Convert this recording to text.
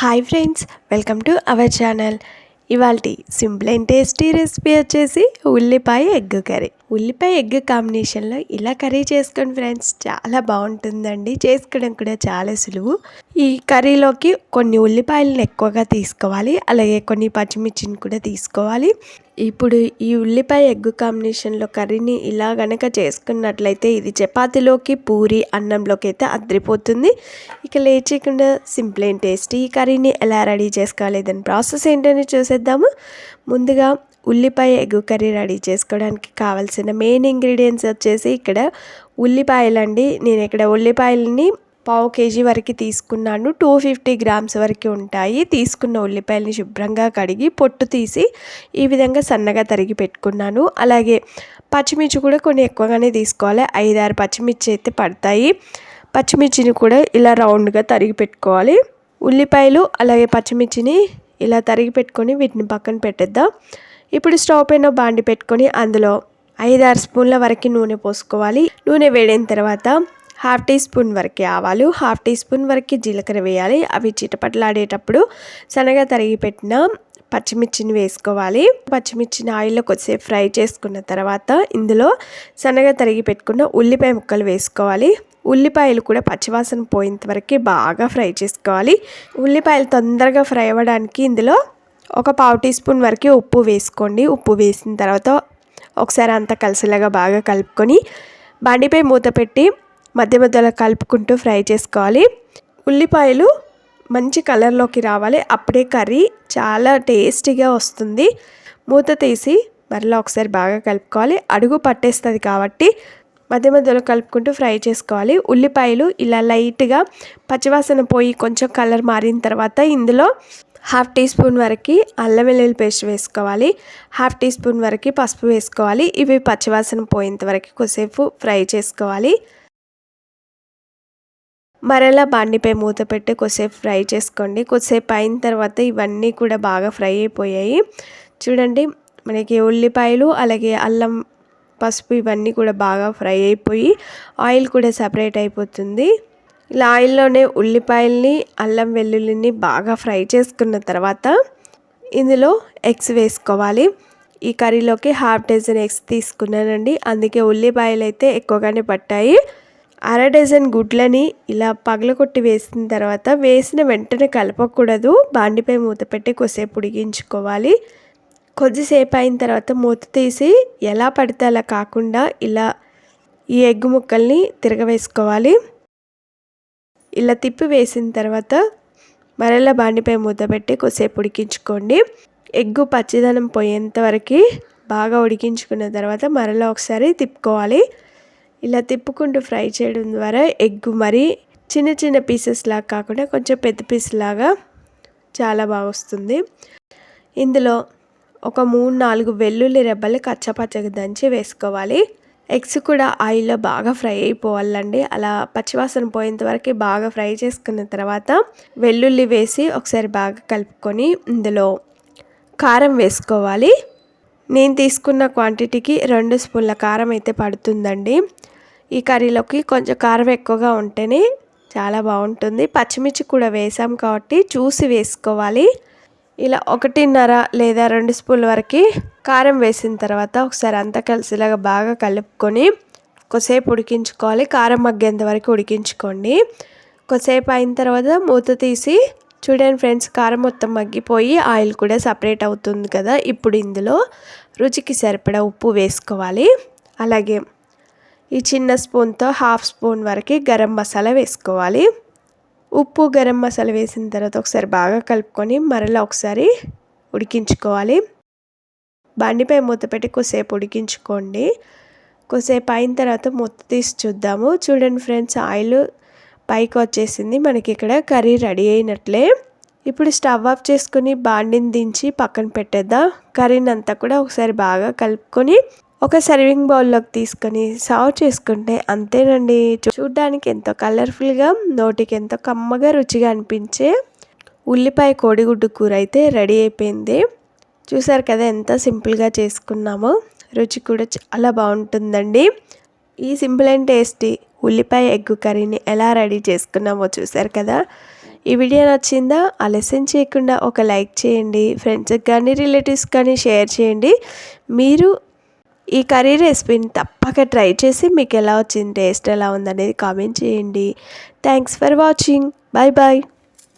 Hi friends welcome to our channel. ఇవాళ simple and tasty recipe వచ్చేసి ఉల్లిపాయ egg curry. ఉల్లిపాయ ఎగ్ కాంబినేషన్లో ఇలా కర్రీ చేసుకోండి ఫ్రెండ్స్. చాలా బాగుంటుందండి. చేసుకోవడం కూడా చాలా సులువు. ఈ కర్రీలోకి కొన్ని ఉల్లిపాయలను ఎక్కువగా తీసుకోవాలి. అలాగే కొన్ని పచ్చిమిర్చిని కూడా తీసుకోవాలి. ఇప్పుడు ఈ ఉల్లిపాయ ఎగ్ కాంబినేషన్లో కర్రీని ఇలా గనక చేసుకున్నట్లయితే ఇది చపాతీలోకి పూరి అన్నంలోకి అయితే అద్రిపోతుంది ఇక లేచకుండా సింపుల్ అండ్ టేస్టీ ఈ కర్రీని ఎలా రెడీ చేసుకోవాలి దాని ప్రాసెస్ ఏంటని చూసేద్దాము. ముందుగా ఉల్లిపాయ ఎగ్ కర్రీ రెడీ చేసుకోవడానికి కావాల్సిన మెయిన్ ఇంగ్రీడియంట్స్ వచ్చేసి ఇక్కడ ఉల్లిపాయలండి. నేను ఇక్కడ ఉల్లిపాయలని పావు కేజీ వరకు తీసుకున్నాను. టూ ఫిఫ్టీ గ్రామ్స్ వరకు ఉంటాయి. తీసుకున్న ఉల్లిపాయలని శుభ్రంగా కడిగి పొట్టు తీసి ఈ విధంగా సన్నగా తరిగి పెట్టుకున్నాను. అలాగే పచ్చిమిర్చి కూడా కొన్ని ఎక్కువగానే తీసుకోవాలి. ఐదారు పచ్చిమిర్చి అయితే పడతాయి. పచ్చిమిర్చిని కూడా ఇలా రౌండ్గా తరిగి పెట్టుకోవాలి. ఉల్లిపాయలు అలాగే పచ్చిమిర్చిని ఇలా తరిగి పెట్టుకొని వీటిని పక్కన పెట్టేద్దాం. ఇప్పుడు స్టవ్ పైన బాండి పెట్టుకొని అందులో ఐదారు స్పూన్ల వరకు నూనె పోసుకోవాలి. నూనె వేడిన తర్వాత హాఫ్ టీ స్పూన్ వరకు ఆవాలు హాఫ్ టీ స్పూన్ వరకు జీలకర్ర వేయాలి. అవి చిటపట్లాడేటప్పుడు సన్నగా తరిగి పెట్టిన పచ్చిమిర్చిని వేసుకోవాలి. పచ్చిమిర్చిని ఆయిల్లో కొద్దిసేపు ఫ్రై చేసుకున్న తర్వాత ఇందులో సన్నగా తరిగి పెట్టుకున్న ఉల్లిపాయ ముక్కలు వేసుకోవాలి. ఉల్లిపాయలు కూడా పచ్చివాసన పోయేంత వరకు బాగా ఫ్రై చేసుకోవాలి. ఉల్లిపాయలు తొందరగా ఫ్రై అవ్వడానికి ఇందులో ఒక పావు టీ స్పూన్ వరకు ఉప్పు వేసుకోండి. ఉప్పు వేసిన తర్వాత ఒకసారి అంతా కలిసేలాగా బాగా కలుపుకొని బండిపై మూత పెట్టి మధ్య మధ్యలో కలుపుకుంటూ ఫ్రై చేసుకోవాలి. ఉల్లిపాయలు మంచి కలర్లోకి రావాలి. అప్పుడే కర్రీ చాలా టేస్టీగా వస్తుంది. మూత తీసి మరలా ఒకసారి బాగా కలుపుకోవాలి. అడుగు పట్టేస్తుంది కాబట్టి మధ్య మధ్యలో కలుపుకుంటూ ఫ్రై చేసుకోవాలి. ఉల్లిపాయలు ఇలా లైట్గా పచ్చివాసన పోయి కొంచెం కలర్ మారిన తర్వాత ఇందులో హాఫ్ టీ స్పూన్ వరకు అల్లం వెల్లుల్లి పేస్ట్ వేసుకోవాలి. హాఫ్ టీ స్పూన్ వరకు పసుపు వేసుకోవాలి. ఇవి పచ్చివాసన పోయేంత వరకు కొద్దిసేపు ఫ్రై చేసుకోవాలి. మరలా బాండిపై మూత పెట్టి కొద్దిసేపు ఫ్రై చేసుకోండి. కొద్దిసేపు అయిన తర్వాత ఇవన్నీ కూడా బాగా ఫ్రై అయిపోయాయి. చూడండి మనకి ఉల్లిపాయలు అలాగే అల్లం పసుపు ఇవన్నీ కూడా బాగా ఫ్రై అయిపోయి ఆయిల్ కూడా సపరేట్ అయిపోతుంది. ఇలా ఆయిల్లోనే ఉల్లిపాయల్ని అల్లం వెల్లుల్లిని బాగా ఫ్రై చేసుకున్న తర్వాత ఇందులో ఎగ్స్ వేసుకోవాలి. ఈ కర్రీలోకి హాఫ్ డజన్ ఎగ్స్ తీసుకున్నానండి. అందుకే ఉల్లిపాయలు అయితే ఎక్కువగానే పట్టాయి. అర డజన్ గుడ్లని ఇలా పగలగొట్టి వేసిన తర్వాత వేసిన వెంటనే కలపకూడదు. బాండిపై మూత పెట్టి కొద్దిసేపు ఉడిగించుకోవాలి కొద్దిసేపు అయిన తర్వాత మూత తీసి ఎలా పడితే అలా కాకుండా ఇలా ఈ ఎగ్ ముక్కల్ని తిరగవేసుకోవాలి. ఇలా తిప్పి వేసిన తర్వాత మరలా బాండిపై మూత పెట్టి కొద్దిసేపు ఉడికించుకోండి. ఎగ్గు పచ్చిదనం పోయేంత వరకు బాగా ఉడికించుకున్న తర్వాత మరలా ఒకసారి తిప్పుకోవాలి. ఇలా తిప్పుకుంటూ ఫ్రై చేయడం ద్వారా ఎగ్ మరి చిన్న చిన్న పీసెస్ లాగా కాకుండా కొంచెం పెద్ద పీస్ లాగా చాలా బాగా వస్తుంది. ఇందులో ఒక మూడు నాలుగు వెల్లుల్లి రెబ్బలు కచ్చపచ్చగా దంచి వేసుకోవాలి. ఎగ్స్ కూడా ఆయిల్లో బాగా ఫ్రై అయిపోవాలండి. అలా పచ్చివాసన పోయేంత వరకు బాగా ఫ్రై చేసుకున్న తర్వాత వెల్లుల్లి వేసి ఒకసారి బాగా కలుపుకొని ఇందులో కారం వేసుకోవాలి. నేను తీసుకున్న క్వాంటిటీకి రెండు స్పూన్ల కారం అయితే పడుతుందండి. ఈ కర్రీలోకి కొంచెం కారం ఎక్కువగా ఉంటేనే చాలా బాగుంటుంది. పచ్చిమిర్చి కూడా వేసాం కాబట్టి చూసి వేసుకోవాలి. ఇలా ఒకటిన్నర లేదా రెండు స్పూన్ల వరకు కారం వేసిన తర్వాత ఒకసారి అంతా కలిసిలాగా బాగా కలుపుకొని కొద్దిసేపు ఉడికించుకోవాలి. కారం మగ్గేంత వరకు ఉడికించుకోండి. కొద్దిసేపు అయిన తర్వాత మూత తీసి చూడండి ఫ్రెండ్స్ కారం మొత్తం మగ్గిపోయి ఆయిల్ కూడా సపరేట్ అవుతుంది కదా. ఇప్పుడు ఇందులో రుచికి సరిపడా ఉప్పు వేసుకోవాలి. అలాగే ఈ చిన్న స్పూన్తో హాఫ్ స్పూన్ వరకు గరం మసాలా వేసుకోవాలి. ఉప్పు గరం మసాలా వేసిన తర్వాత ఒకసారి బాగా కలుపుకొని మరలా ఒకసారి ఉడికించుకోవాలి. బండిపై మూత పెట్టి కొద్దిసేపు ఉడికించుకోండి. కొద్దిసేపు అయిన తర్వాత మూత తీసి చూద్దాము. చూడండి ఫ్రెండ్స్ ఆయిల్ పైకి వచ్చేసింది. మనకి ఇక్కడ కర్రీ రెడీ అయినట్లే. ఇప్పుడు స్టవ్ ఆఫ్ చేసుకుని బాండిని దించి పక్కన పెట్టేద్దాం. కర్రీని అంతా కూడా ఒకసారి బాగా కలుపుకొని ఒక సర్వింగ్ బౌల్లోకి తీసుకొని సర్వ్ చేసుకుంటే అంతేనండి. చూడ్డానికి ఎంతో కలర్ఫుల్గా నోటికి ఎంతో కమ్మగా రుచిగా అనిపించే ఉల్లిపాయ కోడిగుడ్డు కూర అయితే రెడీ అయిపోయింది. చూసారు కదా ఎంత సింపుల్గా చేసుకున్నామో. రుచి కూడా చాలా బాగుంటుందండి. ఈ సింపుల్ అండ్ టేస్టీ ఉల్లిపాయ ఎగ్ కర్రీని ఎలా రెడీ చేసుకున్నామో చూసారు కదా. ఈ వీడియో నచ్చిందా? ఆలస్యం చేయకుండా ఒక లైక్ చేయండి. ఫ్రెండ్స్కి కానీ రిలేటివ్స్ కానీ షేర్ చేయండి. మీరు ఈ కర్రీ రెసిపీని తప్పక ట్రై చేసి మీకు ఎలా వచ్చింది టేస్ట్ ఎలా ఉందనేది కామెంట్ చేయండి. Thanks for watching bye bye